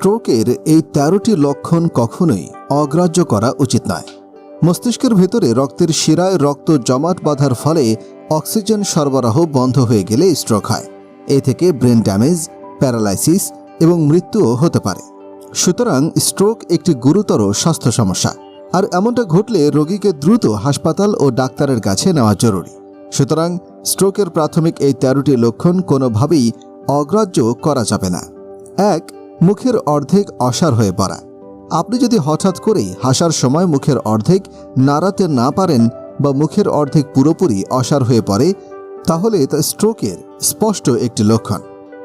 স্ট্রোকের এই তেরোটি লক্ষণ কখনোই অগ্রাহ্য করা উচিত নয়। মস্তিষ্কের ভেতরে রক্তের শিরায় রক্ত জমাট বাঁধার ফলে অক্সিজেন সরবরাহ বন্ধ হয়ে গেলে স্ট্রোক হয়। এ থেকে ব্রেন ড্যামেজ, প্যারালাইসিস এবং মৃত্যুও হতে পারে। সুতরাং স্ট্রোক একটি গুরুতর স্বাস্থ্য সমস্যা। আর এমনটা ঘটলে রোগীকে দ্রুত হাসপাতাল ও ডাক্তারের কাছে নেওয়া জরুরি। সুতরাং স্ট্রোকের প্রাথমিক এই তেরোটি লক্ষণ কোনোভাবেই অগ্রাহ্য করা যাবে না। এক মুখের অর্ধেক অসার হয়ে পড়া। আপনি যদি হঠাৎ করেই হাসার সময় মুখের অর্ধেক নাড়াতে না পারেন বা মুখের অর্ধেক পুরোপুরি অসার হয়ে পড়ে, তাহলে তা স্ট্রোকের স্পষ্ট একটি লক্ষণ।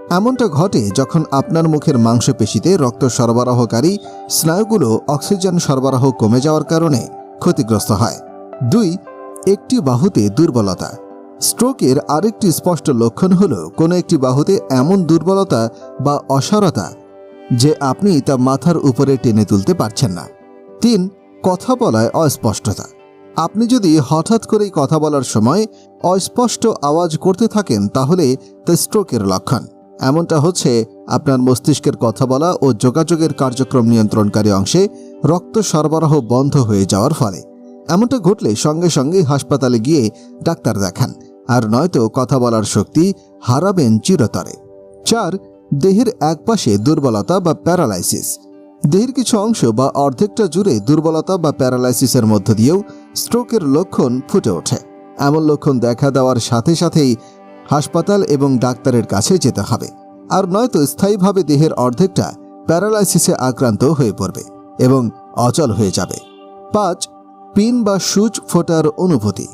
এমনটা ঘটে যখন আপনার মুখের মাংসপেশিতে রক্ত সরবরাহকারী স্নায়ুগুলো অক্সিজেন সরবরাহ কমে যাওয়ার কারণে ক্ষতিগ্রস্ত হয়। দুই, একটি বাহুতে দুর্বলতা। স্ট্রোকের আরেকটি স্পষ্ট লক্ষণ হল কোনো একটি বাহুতে এমন দুর্বলতা বা অসারতা যে আপনি তা মাথার উপরে টেনে তুলতে পারছেন না। তিন, কথা বলায় অস্পষ্টতা। আপনি যদি হঠাৎ করেই কথা বলার সময় অস্পষ্ট আওয়াজ করতে থাকেন, তাহলে তা স্ট্রোকের লক্ষণ। এমনটা হচ্ছে আপনার মস্তিষ্কের কথা বলা ও যোগাযোগের কার্যক্রম নিয়ন্ত্রণকারী অংশে রক্ত সরবরাহ বন্ধ হয়ে যাওয়ার ফলে। এমনটা ঘটলে সঙ্গে সঙ্গে হাসপাতালে গিয়ে ডাক্তার দেখান, আর নয়তো কথা বলার শক্তি হারাবেন চিরতরে। চার দেহের একপাশে দুর্বলতা বা প্যারালাইসিস। দেহের কিছু অংশ বা অর্ধেকটা জুড়ে দুর্বলতা বা প্যারালাইসিসের মধ্য দিয়েও স্ট্রোকের লক্ষণ ফুটে ওঠে। এমন লক্ষণ দেখা দেওয়ার সাথে সাথেই হাসপাতাল এবং ডাক্তারের কাছে যেতে হবে। আর নয়তো স্থায়ীভাবে দেহের অর্ধেকটা প্যারালাইসিসে আক্রান্ত হয়ে পড়বে এবং অচল হয়ে যাবে। পাঁচ, পিন বা সূচ ফোটার অনুভূতি।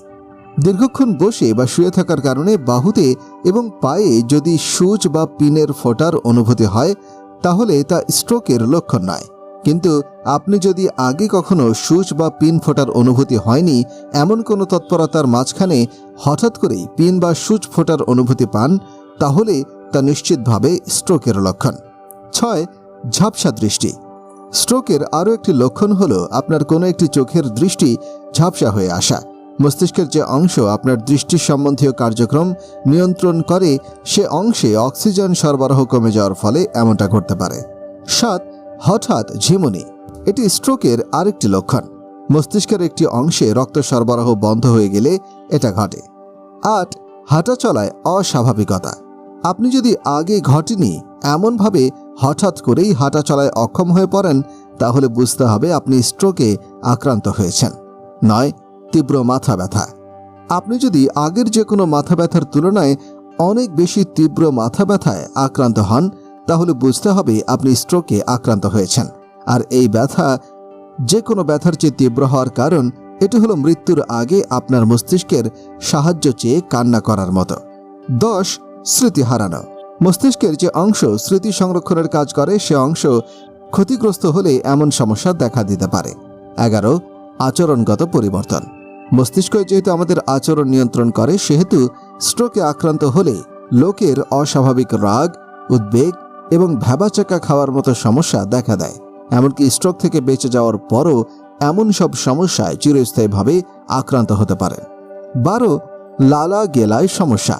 দীর্ঘক্ষণ বসে বা শুয়ে থাকার কারণে বাহুতে এবং পায়ে যদি সূচ বা পিনের ফোটার অনুভূতি হয়, তাহলে তা স্ট্রোকের লক্ষণ নয়। কিন্তু আপনি যদি আগে কখনো সূচ বা পিন ফোটার অনুভূতি হয়নি, এমন কোনো তৎপরতার মাঝখানে হঠাৎ করেই পিন বা সূচ ফোটার অনুভূতি পান, তাহলে তা নিশ্চিতভাবে স্ট্রোকের লক্ষণ। ছয়, ঝাপসা দৃষ্টি। স্ট্রোকের আরও একটি লক্ষণ হল আপনার কোনো একটি চোখের দৃষ্টি ঝাপসা হয়ে আসা। মস্তিষ্কের যে অংশ আপনার দৃষ্টি সম্বন্ধীয় কার্যক্রম নিয়ন্ত্রণ করে, সে অংশে অক্সিজেন সরবরাহ কমে যাওয়ার ফলে এমনটা ঘটতে পারে। সাত, হঠাৎ ঝিমুনি। এটি স্ট্রোকের আরেকটি লক্ষণ। মস্তিষ্কের একটি অংশে রক্ত সরবরাহ বন্ধ হয়ে গেলে এটা ঘটে। আট, হাঁটা চলায় অস্বাভাবিকতা। আপনি যদি আগে ঘটেনি, এমনভাবে হঠাৎ করেই হাঁটা চলায় অক্ষম হয়ে পড়েন, তাহলে বুঝতে হবে আপনি স্ট্রোকে আক্রান্ত হয়েছেন। নয় তীব্র মাথা ব্যথা। আপনি যদি আগের যে কোনো মাথা ব্যথার তুলনায় অনেক বেশি তীব্র মাথা ব্যথায় আক্রান্ত হন, তাহলে বুঝতে হবে আপনি স্ট্রোকে আক্রান্ত হয়েছেন। আর এই ব্যথা যে কোনো ব্যথার চেয়ে তীব্র হওয়ার কারণ, এটি হলো মৃত্যুর আগে আপনার মস্তিষ্কের সাহায্য চেয়ে কান্না করার মতো। দশ, স্মৃতি হারানো। মস্তিষ্কের যে অংশ স্মৃতি সংরক্ষণের কাজ করে, সে অংশ ক্ষতিগ্রস্ত হলে এমন সমস্যা দেখা দিতে পারে। এগারো, আচরণগত পরিবর্তন। মস্তিষ্ক যেহেতু আমাদের আচরণ নিয়ন্ত্রণ করে, সেহেতু স্ট্রোকে আক্রান্ত হলে লোকের অস্বাভাবিক রাগ, উদ্বেগ এবং ভ্যাবাচাকা খাওয়ার মতো সমস্যা দেখা দেয়। এমনকি স্ট্রোক থেকে বেঁচে যাওয়ার পরও এমন সব সমস্যায় চিরস্থায়ীভাবে আক্রান্ত হতে পারেন। বারো, লালা গেলায় সমস্যা।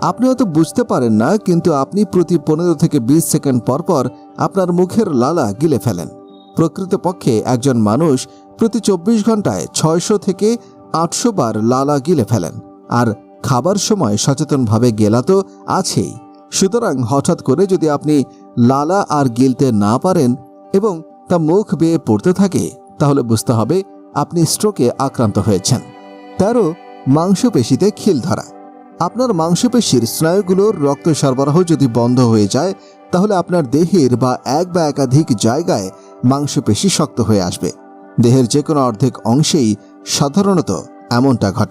আপনি হয়তো বুঝতে পারেন না, কিন্তু আপনি প্রতি পনেরো থেকে বিশ সেকেন্ড পর পর আপনার মুখের লালা গিলে ফেলেন। প্রকৃতপক্ষে একজন মানুষ প্রতি চব্বিশ ঘন্টায় ছয়শো থেকে আটশো বার লালা গিলে ফেলেন, আর খাবার সময় সচেতনভাবে গেলা তো আছেই। সুতরাং হঠাৎ করে যদি আপনি লালা আর গিলতে না পারেন এবং তা মুখ বেয়ে পড়তে থাকে, তাহলে বুঝতে হবে আপনি স্ট্রোকে আক্রান্ত হয়েছেন। তেরো, মাংসপেশিতে খিল ধরা। আপনার মাংসপেশির স্নায়ুগুলোর রক্ত সরবরাহ যদি বন্ধ হয়ে যায়, তাহলে আপনার দেহের বা এক বা একাধিক জায়গায় মাংসপেশি শক্ত হয়ে আসবে। দেহের যে কোনো অর্ধেক অংশেই সাধারণত এমনটা ঘটে।